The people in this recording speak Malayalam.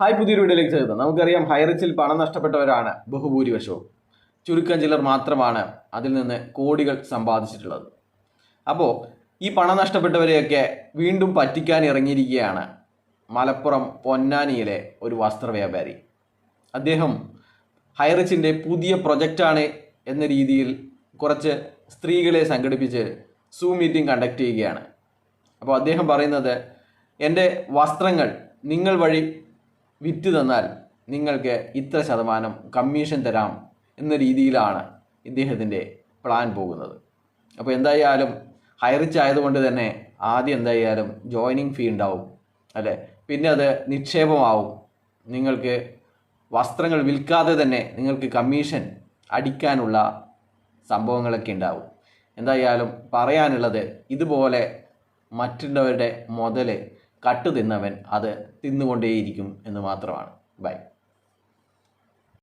ഹായ് പുതിയൊരു വീഡിയോയിലേക്ക് ചേർത്ത് നമുക്കറിയാം ഹൈറിച്ചിൽ പണം നഷ്ടപ്പെട്ടവരാണ് ബഹുഭൂരിവശവും ചുരുക്കം ചിലർ മാത്രമാണ് അതിൽ നിന്ന് കോടികൾ സമ്പാദിച്ചിട്ടുള്ളത്. അപ്പോൾ ഈ പണം നഷ്ടപ്പെട്ടവരെയൊക്കെ വീണ്ടും പറ്റിക്കാൻ ഇറങ്ങിയിരിക്കുകയാണ് മലപ്പുറം പൊന്നാനിയിലെ ഒരു വസ്ത്ര വ്യാപാരി അദ്ദേഹം ഹൈറിച്ചിന്റെ പുതിയ പ്രൊജക്റ്റാണ് എന്ന രീതിയിൽ കുറച്ച് സ്ത്രീകളെ സംഘടിപ്പിച്ച് സൂ മീറ്റിംഗ് കണ്ടക്ട് ചെയ്യുകയാണ്. അപ്പോൾ അദ്ദേഹം പറയുന്നത് എന്റെ വസ്ത്രങ്ങൾ നിങ്ങൾ വഴി വിറ്റ് തന്നാൽ നിങ്ങൾക്ക് ഇത്ര ശതമാനം കമ്മീഷൻ തരാം എന്ന രീതിയിലാണ് ഇദ്ദേഹത്തിന്റെ പ്ലാൻ പോകുന്നത്. അപ്പോൾ എന്തായാലും ഹൈറിച്ച് ആയതുകൊണ്ട് തന്നെ ആദ്യം എന്തായാലും ജോയിനിങ് ഫീ ഉണ്ടാവും അല്ലേ? പിന്നെ അത് നിക്ഷേപമാവും. നിങ്ങൾക്ക് വസ്ത്രങ്ങൾ വിൽക്കാതെ തന്നെ നിങ്ങൾക്ക് കമ്മീഷൻ അടിക്കാനുള്ള സംഭവങ്ങളൊക്കെ ഉണ്ടാവും. എന്തായാലും പറയാനുള്ളത് ഇതുപോലെ മറ്റുള്ളവരുടെ മുതൽ കട്ടു തിന്നവൻ അത് തിന്നുകൊണ്ടേയിരിക്കും എന്ന് മാത്രമാണ്. ബൈ.